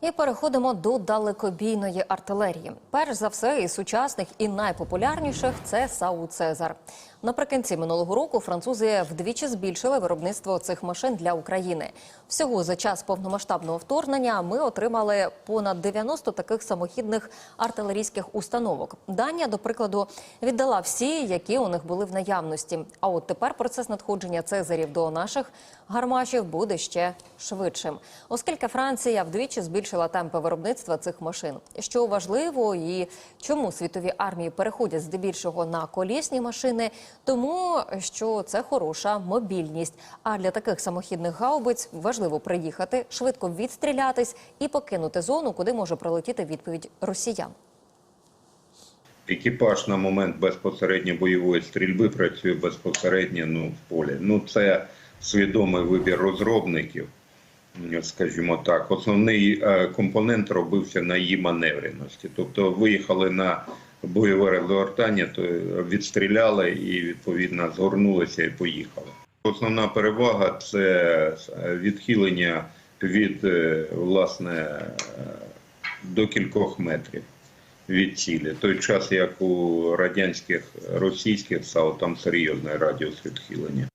І переходимо до далекобійної артилерії. Перш за все, із сучасних і найпопулярніших це САУ Цезар. Наприкінці минулого року французи вдвічі збільшили виробництво цих машин для України. Всього за час повномасштабного вторгнення ми отримали понад 90 таких самохідних артилерійських установок. Данія, до прикладу, віддала всі, які у них були в наявності. А от тепер процес надходження цезарів до наших гармашів буде ще швидшим, оскільки Франція вдвічі збільшила темпи виробництва цих машин. Що важливо, і чому світові армії переходять здебільшого на колісні машини, тому що це хороша мобільність. А для таких самохідних гаубиць важливо приїхати, швидко відстрілятись і покинути зону, куди може прилетіти відповідь росіян. Екіпаж на момент безпосередньо бойової стрільби працює безпосередньо ну, в полі. Ну, це свідомий вибір розробників, скажімо так. Основний е, компонент робився на її маневреності. Тобто виїхали на бойове розгортання, то відстріляли і відповідно згорнулися і поїхали. Основна перевага це відхилення від е, власне е, до кількох метрів від цілі. Той час, як у радянських російських САУ, там серйозний радіус відхилення.